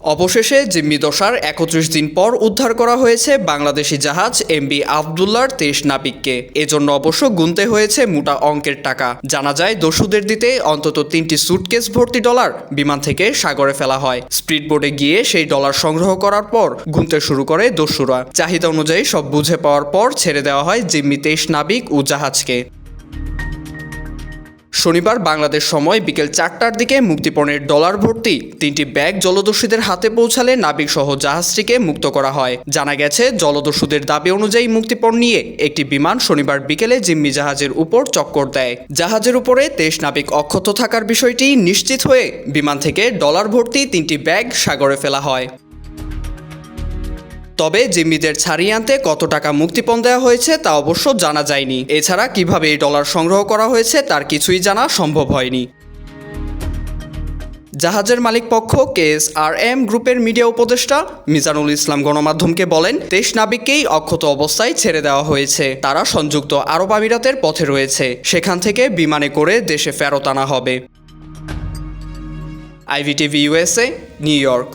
অবশেষে জিম্মি দশার একত্রিশ দিন পর উদ্ধার করা হয়েছে বাংলাদেশি জাহাজ এমবি আবদুল্লার তেইশ নাবিককে। এজন্য অবশ্য গুনতে হয়েছে মোটা অঙ্কের টাকা। জানা যায়, দস্যুদের দিতে অন্তত তিনটি সুটকেস ভর্তি ডলার বিমান থেকে সাগরে ফেলা হয়। স্পিড বোর্ডে গিয়ে সেই ডলার সংগ্রহ করার পর গুনতে শুরু করে দস্যুরা। চাহিদা অনুযায়ী সব বুঝে পাওয়ার পর ছেড়ে দেওয়া হয় জিম্মি তেইশ নাবিক ও জাহাজকে। শনিবার বাংলাদেশ সময় বিকেল চারটার দিকে মুক্তিপণের ডলার ভর্তি তিনটি ব্যাগ জলদস্যুদের হাতে পৌঁছালে নাবিক সহ জাহাজটিকে মুক্ত করা হয়। জানা গেছে, জলদস্যুদের দাবি অনুযায়ী মুক্তিপণ নিয়ে একটি বিমান শনিবার বিকেলে জিম্মি জাহাজের উপর চক্কর দেয়। জাহাজের উপরে তেইশ নাবিক অক্ষত থাকার বিষয়টি নিশ্চিত হয়ে বিমান থেকে ডলার ভর্তি তিনটি ব্যাগ সাগরে ফেলা হয়। তবে জিম্মিদের ছাড়িয়ে আনতে কত টাকা মুক্তিপণ দেওয়া হয়েছে তা অবশ্য জানা যায়নি। এছাড়া কীভাবে এই ডলার সংগ্রহ করা হয়েছে তার কিছুই জানা সম্ভব হয়নি। জাহাজের মালিক পক্ষ কেএস আর এম গ্রুপের মিডিয়া উপদেষ্টা মিজানুল ইসলাম গণমাধ্যমকে বলেন, তেইশ নাবিককেই অক্ষত অবস্থায় ছেড়ে দেওয়া হয়েছে। তারা সংযুক্ত আরব আমিরাতের পথে রয়েছে। সেখান থেকে বিমানে করে দেশে ফেরত আনা হবে। IVTV USA New York.